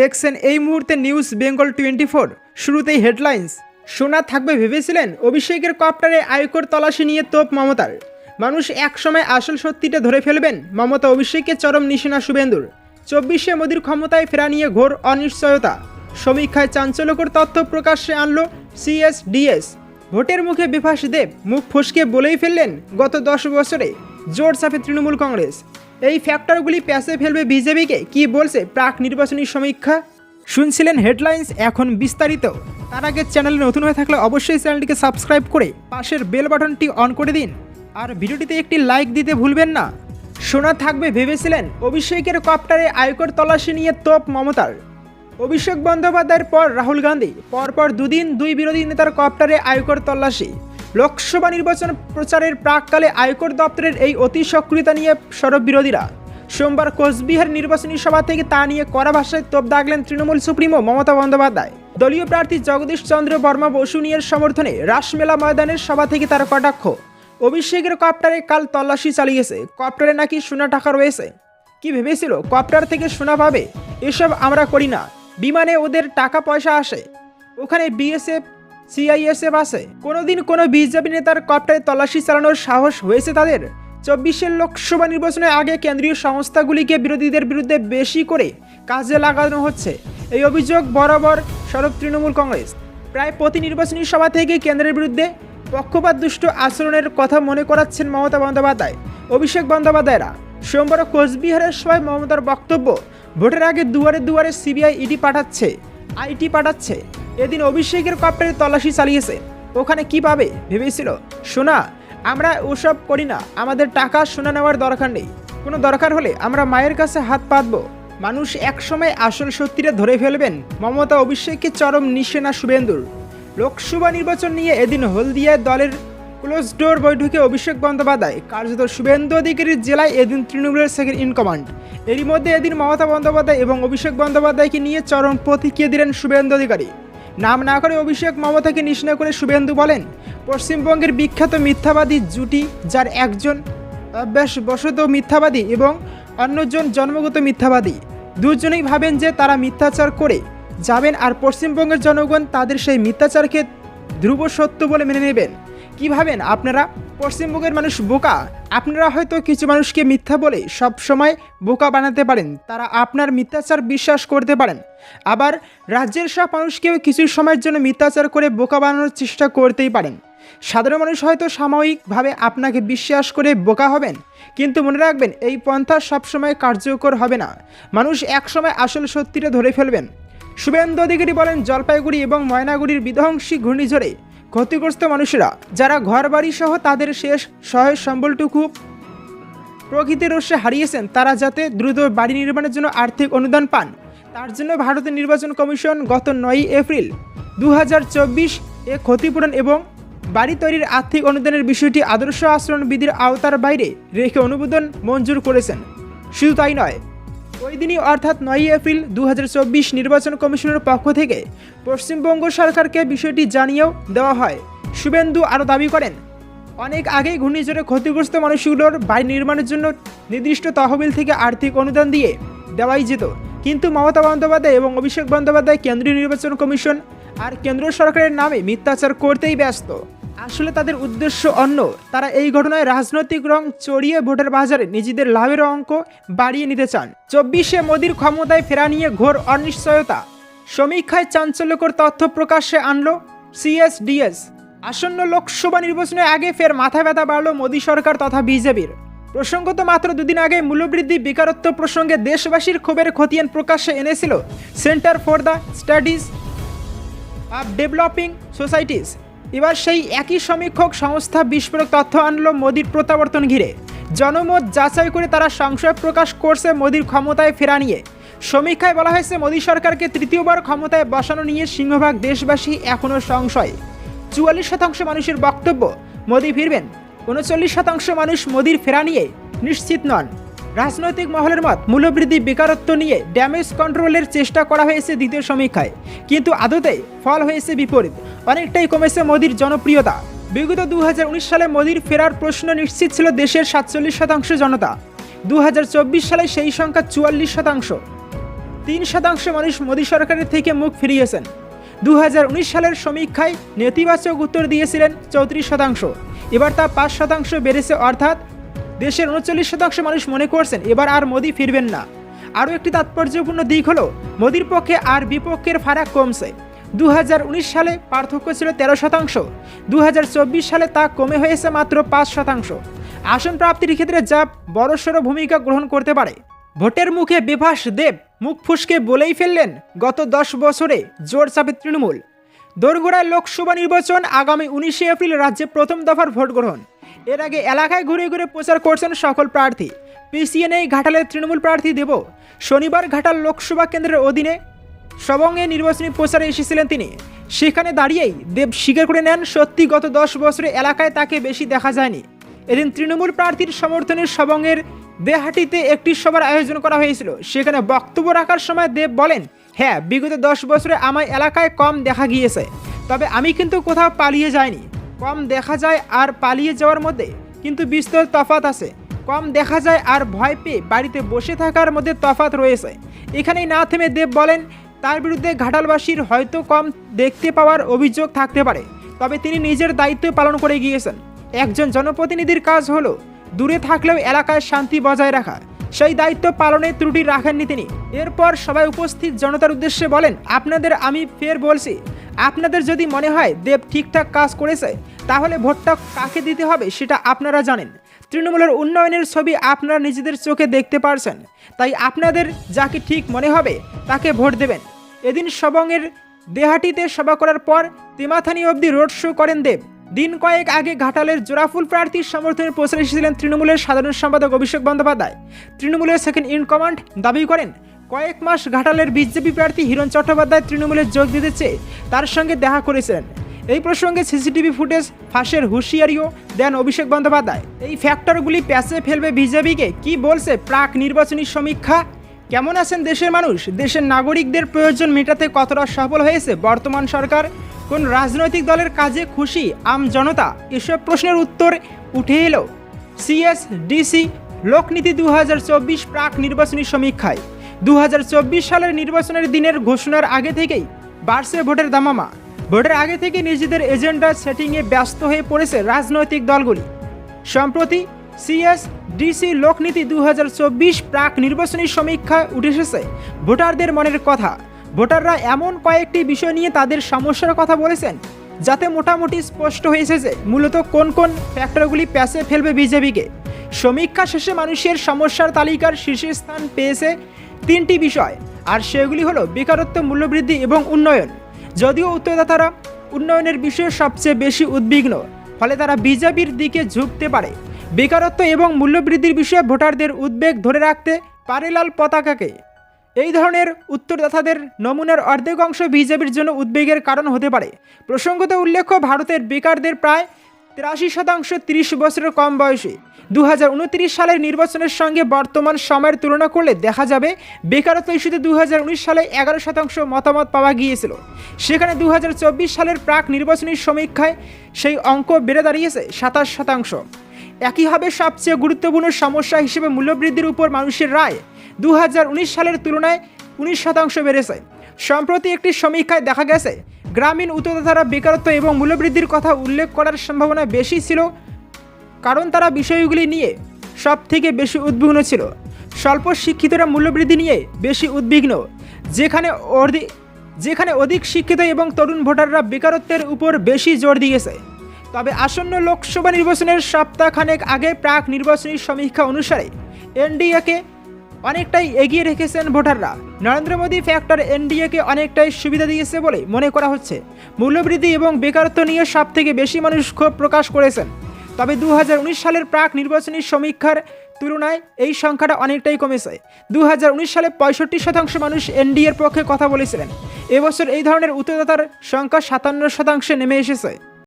দেখছেন এই মুহূর্তে নিউজ বেঙ্গল টোয়েন্টি ফোর শুরুতেই হেডলাইন্স সোনা থাকবে ভেবেছিলেন? অভিষেকের কপ্টারে আয়কর তলাশি নিয়ে তোপ মমতার। মানুষ একসময় আসল সত্যিটা ধরে ফেলবেন? মমতা অভিষেকের চরম নিশানা শুভেন্দুর। চব্বিশে মোদীর ক্ষমতায় ফেরা নিয়ে ঘোর অনিশ্চয়তা। সমীক্ষায় চাঞ্চল্যকর তথ্য প্রকাশ্যে আনলো সিএসডিএস ভোটের মুখে বিভাস দেব। মুখ ফসকে বলেই ফেললেন গত দশ বছরে। জোর চাপে তৃণমূল কংগ্রেস। এই ফ্যাক্টরগুলি প্যাসে ফেলবে বিজেপিকে, কি বলছে প্রাক নির্বাচনী সমীক্ষা? শুনছিলেন হেডলাইন্স এখন বিস্তারিত। তার আগে চ্যানেলে নতুন হয়ে থাকলে অবশ্যই চ্যানেলটিকে সাবস্ক্রাইব করে পাশের বেল বাটনটি অন করে দিন। আর ভিডিওটিতে একটি লাইক দিতে ভুলবেন না। শোনা থাকবে ভেবেছিলেন অভিষেকের কপ্টারে আয়কর তল্লাশি নিয়ে তোপ মমতার। অভিষেক বন্দ্যোপাধ্যায়ের পর রাহুল গান্ধী, পরপর দুদিন দুই বিরোধী নেতার কপ্টারে আয়কর তল্লাশি। লোকসভা নির্বাচন প্রচারের প্রাককালে আয়কর দপ্তরের এই অতি সক্রিয়তা নিয়ে সরব বিরোধীরা। সোমবার কোচবিহার নির্বাচনী সভা থেকে তা নিয়ে কড়া ভাষায় তোপ দাগলেন তৃণমূল সুপ্রিমো মমতা বন্দ্যোপাধ্যায়। দলীয় প্রার্থী জগদীশ চন্দ্র বর্মা বসু নিয়ের সমর্থনে রাসমেলা ময়দানের সভা থেকে তার কটাক্ষ। অভিষেকের কপ্টারে কাল তল্লাশি চালিয়েছে। কপ্টারে নাকি সোনা টাকা রয়েছে? কি ভেবেছিল? কপ্টার থেকে সোনা পাবে? এসব আমরা করি না। বিমানে ওদের টাকা পয়সা আসে। ওখানে বিএসএফ সিআইএসএফ আছে কোনোদিন কোনো বিজেপি নেতার কপ্টারে তল্লাশি চালানোর সাহস হয়েছে তাদের? চব্বিশের লোকসভা নির্বাচনের আগে কেন্দ্রীয় সংস্থাগুলিকে বিরোধীদের বিরুদ্ধে বেশি করে কাজে লাগানো হচ্ছে। এই অভিযোগ বরাবর সরব তৃণমূল কংগ্রেস। প্রায় প্রতি নির্বাচনী সভা থেকে কেন্দ্রের বিরুদ্ধে পক্ষপাত দুষ্ট আচরণের কথা মনে করাচ্ছেন মমতা বন্দ্যোপাধ্যায়। অভিষেক বন্দ্যোপাধ্যায়রা। সোমবার কোচবিহারের সভায় মমতার বক্তব্য, ভোটের আগে দুয়ারে দুয়ারে সিবিআই ইডি পাঠাচ্ছে, আইটি পাঠাচ্ছে। এদিন অভিষেকের কপ্টারে তল্লাশি চালিয়েছে। ওখানে কি পাবে ভেবেছিল? সোনা, আমরা ওসব করি না। আমাদের টাকা সোনা নেওয়ার দরকার নেই। কোনো দরকার হলে আমরা মায়ের কাছে হাত পাতব। মানুষ একসময় আসল সত্যিটা ধরে ফেলবেন। মমতা অভিষেককে চরম নিশানা শুভেন্দুর। লোকসভা নির্বাচন নিয়ে এদিন হলদিয়ায় দলের ক্লোজ ডোর বৈঠকে অভিষেক বন্দ্যোপাধ্যায়, কার্যত শুভেন্দু অধিকারীর জেলায় এদিন তৃণমূলের সেকেন্ড ইন কমান্ড। এরই মধ্যে এদিন মমতা বন্দ্যোপাধ্যায় এবং অভিষেক বন্দ্যোপাধ্যায়কে নিয়ে চরম প্রতিক্রিয়া দিলেন শুভেন্দু অধিকারী। নাম না করে অভিষেক মমতাকে নিশানা করে শুভেন্দু বলেন, পশ্চিমবঙ্গের বিখ্যাত মিথ্যাবাদী জুটি, যার একজন অভ্যাসবশত মিথ্যাবাদী এবং অন্যজন জন্মগত মিথ্যাবাদী। দুজনেই ভাবেন যে তারা মিথ্যাচার করে যাবেন আর পশ্চিমবঙ্গের জনগণ তাদের সেই মিথ্যাচারকে ধ্রুব সত্য বলে মেনে নেবেন। কি ভাবেন? আপনারা পশ্চিমবঙ্গের মানুষ বোকা? আপনারা হয়তো কিছু মানুষকে মিথ্যা বলে সব সময় বোকা বানাতে পারেন। তারা আপনার মিথ্যাচার বিশ্বাস করতে পারেন। আবার রাজ্যের সব মানুষকেও কিছু সময়ের জন্য মিথ্যাচার করে বোকা বানানোর চেষ্টা করতেই পারেন। সাধারণ মানুষ হয়তো সাময়িকভাবে আপনাকে বিশ্বাস করে বোকা হবেন। কিন্তু মনে রাখবেন, এই পন্থা সবসময় কার্যকর হবে না। মানুষ একসময় আসল সত্যিটা ধরে ফেলবেন। শুভেন্দু অধিকারী বলেন, জলপাইগুড়ি এবং ময়নাগুড়ির বিধ্বংসী ঘূর্ণিঝড়ে ক্ষতিগ্রস্ত মানুষেরা, যারা ঘরবাড়ি সহ তাদের শেষ সহায় সম্বলটুকু প্রকৃতির রস্যে হারিয়েছেন, তারা যাতে দ্রুত বাড়ি নির্মাণের জন্য আর্থিক অনুদান পান। তার জন্য ভারতের নির্বাচন কমিশন গত নয়ই এপ্রিল দু হাজার চব্বিশ এ ক্ষতিপূরণ এবং বাড়ি তৈরির আর্থিক অনুদানের বিষয়টি আদর্শ আচরণ বিধির আওতার বাইরে রেখে অনুমোদন মঞ্জুর করেছেন। শুধু তাই নয় ওই দিনই অর্থাৎ নয়ই এপ্রিল দু হাজার চব্বিশ নির্বাচন কমিশনের পক্ষ থেকে পশ্চিমবঙ্গ সরকারকে বিষয়টি জানিয়েও দেওয়া হয়। শুভেন্দু আরও দাবি করেন, অনেক আগেই ঘূর্ণিঝড়ে ক্ষতিগ্রস্ত মানুষগুলোর বাড়ি নির্মাণের জন্য নির্দিষ্ট তহবিল থেকে আর্থিক অনুদান দিয়ে দেওয়াই যেত। কিন্তু মমতা বন্দ্যোপাধ্যায় এবং অভিষেক বন্দ্যোপাধ্যায় কেন্দ্রীয় নির্বাচন কমিশন আর কেন্দ্র সরকারের নামে মিথ্যাচার করতেই ব্যস্ত। আসলে তাদের উদ্দেশ্য অন্য। তারা এই ঘটনায় রাজনৈতিক রং চড়িয়ে ভোটের বাজারে নিজেদের লাভের অঙ্ক বাড়িয়ে নিতে চান। চব্বিশে মোদির ক্ষমতায় ফেরা নিয়ে ঘোর অনিশ্চয়তা। সমীক্ষায় চাঞ্চল্যকর তথ্য প্রকাশ্যে আনলো সিএসডিএস। আসন্ন লোকসভা নির্বাচনের আগে ফের মাথা ব্যথা বাড়ল মোদী সরকার তথা বিজেপির। প্রসঙ্গত মাত্র দুদিন আগে মূল্যবৃদ্ধি বেকারত্ব প্রসঙ্গে দেশবাসীর ক্ষোভের খতিয়ান প্রকাশ্যে এনেছিল Centre for the Studies of Developing Societies. এবার সেই একই সমীক্ষক সংস্থা বিস্ফোরক তথ্য আনলো মোদির প্রত্যাবর্তন ঘিরে। জনমত যাচাই করে তারা সংশয় প্রকাশ করছে মোদির ক্ষমতায় ফেরা নিয়ে। সমীক্ষায় বলা হয়েছে, মোদী সরকারকে তৃতীয়বার ক্ষমতায় বসানো নিয়ে সিংহভাগ দেশবাসী এখনও সংশয়। চুয়াল্লিশ শতাংশ মানুষের বক্তব্য, মোদী ফিরবেন। উনচল্লিশ শতাংশ মানুষ মোদির ফেরা নিয়ে নিশ্চিত নন। রাজনৈতিক মহলের মত, মূল্যবৃদ্ধি, বেকারত্ব নিয়ে ড্যামেজ কন্ট্রোলের চেষ্টা করা হয়েছে দ্বিতীয় সমীক্ষায়। কিন্তু আদতে ফল হয়েছে বিপরীত। অনেকটাই কমেছে মোদির জনপ্রিয়তা। বিগত দু হাজার উনিশ সালে মোদির ফেরার প্রশ্ন নিশ্চিত ছিল দেশের সাতচল্লিশ শতাংশ জনতা। দু হাজার চব্বিশ সালে সেই সংখ্যা চুয়াল্লিশ শতাংশ। তিন শতাংশ মানুষ মোদী সরকারের থেকে মুখ ফিরিয়েছেন। দু হাজার উনিশ সালের সমীক্ষায় নেতিবাচক উত্তর দিয়েছিলেন চৌত্রিশ শতাংশ। এবার তা পাঁচ শতাংশ বেড়েছে অর্থাৎ দেশের উনচল্লিশ শতাংশ মানুষ মনে করছেন এবার আর মোদী ফিরবেন না। আরও একটি তাৎপর্যপূর্ণ দিক হলো, মোদির পক্ষে আর বিপক্ষের ফারাক কমছে। উনিশ সালে পার্থক্য ছিল তেরো শতাংশ। দু হাজার চব্বিশ সালে তা কমে হয়েছে মাত্র পাঁচ শতাংশ। আসন প্রাপ্তির ক্ষেত্রে যা বড়সড় ভূমিকা গ্রহণ করতে পারে। ভোটের মুখে বেভাস দেব মুখ ফুসকে বলেই ফেললেন গত দশ বছরে জোর চাপে তৃণমূল। দোরগোড়ায় লোকসভা নির্বাচন আগামী উনিশে এপ্রিল রাজ্যে প্রথম দফার ভোট গ্রহণ। এর আগে এলাকায় ঘুরে ঘুরে প্রচার করছেন সকল প্রার্থী। নেই ঘাটালের তৃণমূল প্রার্থী দেব। শনিবার ঘাটাল লোকসভা কেন্দ্রের অধীনে সবঙ্গে নির্বাচনী প্রচারে এসেছিলেন তিনি। সেখানে দাঁড়িয়েই দেব স্বীকার করে নেন, সত্যি গত দশ বছরে এলাকায় তাকে বেশি দেখা যায়নি। এদিন তৃণমূল প্রার্থীর সমর্থনে সবঙ্গের দেহাটিতে একটি সভার আয়োজন করা হয়েছিল। সেখানে বক্তব্য রাখার সময় দেব বলেন হ্যাঁ বিগত দশ বছরে আমার এলাকায় কম দেখা গিয়েছে। তবে আমি কিন্তু কোথাও পালিয়ে যাইনি। কম দেখা যায় আর পালিয়ে যাওয়ার মধ্যে কিন্তু বিস্তর তফাত আছে। কম দেখা যায় আর ভয় পেয়ে বাড়িতে বসে থাকার মধ্যে তফাত রয়েছে। এখানেই না থেমে দেব বলেন তার বিরুদ্ধে ঘাটালবাসীর হয়তো কম দেখতে পাওয়ার অভিযোগ থাকতে পারে, তবে তিনি নিজের দায়িত্ব পালন করে গিয়েছেন। একজন জনপ্রতিনিধির কাজ হলো দূরে থাকলেও এলাকায় শান্তি বজায় রাখা। সেই দায়িত্ব পালনে ত্রুটি রাখেননি তিনি। এরপর সবাই উপস্থিত জনতার উদ্দেশ্যে বলেন, আপনাদের আমি ফের বলছি, আপনাদের যদি মনে হয় দেব ঠিকঠাক কাজ করেছে, তাহলে ভোটটা কাকে দিতে হবে সেটা আপনারা জানেন। তৃণমূলের উন্নয়নের ছবি আপনারা নিজেদের চোখে দেখতে পারছেন। তাই আপনাদের যাকে ঠিক মনে হবে তাকে ভোট দেবেন। এদিন সবংয়ের দেহাটিতে সভা করার পর তেমাথানি অবধি রোড শো করেন দেব। দিন কয়েক আগে ঘাটালের জোড়াফুল প্রার্থীর সমর্থনে প্রচারে এসেছিলেন তৃণমূলের সাধারণ সম্পাদক অভিষেক বন্দ্যোপাধ্যায়। তৃণমূলের সেকেন্ড ইন কমান্ড দাবি করেন, কয়েক মাস ঘাটালের বিজেপি প্রার্থী হিরণ চট্টোপাধ্যায় তৃণমূলে যোগ দিতে চেয়ে তার সঙ্গে দেখা করেছিলেন। এই প্রসঙ্গে সিসিটিভি ফুটেজ ফাঁসের হুঁশিয়ারিও দেন অভিষেক বন্দ্যোপাধ্যায়। এই ফ্যাক্টরগুলি প্যাচে ফেলবে বিজেপিকে, কি বলছে প্রাক নির্বাচনী সমীক্ষা? কেমন আছেন দেশের মানুষ? দেশের নাগরিকদের প্রয়োজন মেটাতে কতটা সফল হয়েছে বর্তমান সরকার? কোন রাজনৈতিক দলের কাজে খুশি আম জনতা? এসব প্রশ্নের উত্তর উঠে এলো সিএস ডিসি লোকনীতি দু হাজার চব্বিশ প্রাক নির্বাচনী সমীক্ষায়। দু হাজার চব্বিশ সালের নির্বাচনের দিনের ঘোষণার আগে থেকেই বাড়ছে ভোটের দামামা। ভোটের আগে থেকে নিজেদের এজেন্ডা সেটিংয়ে ব্যস্ত হয়ে পড়েছে রাজনৈতিক দলগুলি। সম্প্রতি সিএস ডিসি লোকনীতি দু প্রাক নির্বাচনী সমীক্ষায় উঠে এসেছে ভোটারদের মনের কথা। ভোটাররা এমন কয়েকটি বিষয় নিয়ে তাদের সমস্যার কথা বলেছেন, যাতে মোটামুটি স্পষ্ট হয়েছে যে মূলত কোন কোন ফ্যাক্টরগুলি প্যাসে ফেলবে বিজেপিকে। সমীক্ষা শেষে মানুষের সমস্যার তালিকার শীর্ষে স্থান পেয়েছে তিনটি বিষয়, আর সেগুলি হলো বেকারত্ব, মূল্যবৃদ্ধি এবং উন্নয়ন। যদিও উত্তরদাতারা উন্নয়নের বিষয়ে সবচেয়ে বেশি উদ্বিগ্ন, ফলে তারা বিজেপির দিকে ঝুঁকতে পারে। বেকারত্ব এবং মূল্যবৃদ্ধির বিষয়ে ভোটারদের উদ্বেগ ধরে রাখতে পারে লাল পতাকাকে। এই ধরনের উত্তরদাতাদের নমুনার অর্ধেক অংশ বিজেপির জন্য উদ্বেগের কারণ হতে পারে। প্রসঙ্গত উল্লেখ্য, ভারতের বেকারদের প্রায় তিরাশি শতাংশ তিরিশ বছরের কম বয়সে। দু হাজার উনত্রিশ সালের নির্বাচনের সঙ্গে বর্তমান সময়ের তুলনা করলে দেখা যাবে, বেকারত্ব ইস্যুতে দু হাজার উনিশ সালে এগারো শতাংশ মতামত পাওয়া গিয়েছিল। সেখানে দু হাজার চব্বিশ সালের প্রাক নির্বাচনী সমীক্ষায় সেই অঙ্ক বেড়ে দাঁড়িয়েছে সাতাশ শতাংশ। একইভাবে সবচেয়ে গুরুত্বপূর্ণ সমস্যা হিসেবে মূল্যবৃদ্ধির উপর মানুষের রায় দু হাজার উনিশ সালের তুলনায় উনিশ শতাংশ বেড়েছে। সম্প্রতি একটি সমীক্ষায় দেখা গেছে, গ্রামীণ উত্তরদাতারা বেকারত্ব এবং মূল্যবৃদ্ধির কথা উল্লেখ করার সম্ভাবনা বেশি ছিল, কারণ তারা বিষয়গুলি নিয়ে সব থেকে বেশি উদ্বিগ্ন ছিল। স্বল্প শিক্ষিতরা মূল্যবৃদ্ধি নিয়ে বেশি উদ্বিগ্ন, যেখানে অর্ধি- যেখানে অধিক শিক্ষিত এবং তরুণ ভোটাররা বেকারত্বের উপর বেশি জোর দিয়েছে। তবে আসন্ন লোকসভা নির্বাচনের সপ্তাহখানেক আগে প্রাক নির্বাচনী সমীক্ষা অনুসারে এনডিএকে অনেকটাই এগিয়ে রেখেছেন ভোটাররা। নরেন্দ্র মোদী ফ্যাক্টর এনডিএকে অনেকটাই সুবিধা দিয়েছে বলে মনে করা হচ্ছে। মূল্যবৃদ্ধি এবং বেকারত্ব নিয়ে সব থেকে বেশি মানুষ ক্ষোভ প্রকাশ করেছেন। তবে দু হাজার উনিশ সালের প্রাক নির্বাচনী সমীক্ষার তুলনায় এই সংখ্যাটা অনেকটাই কমেছে। দু হাজার উনিশ সালে পঁয়ষট্টি শতাংশ মানুষ এনডিএর পক্ষে কথা বলেছিলেন। এবছর এই ধরনের উত্তরদাতার সংখ্যা সাতান্ন শতাংশে নেমে এসেছে।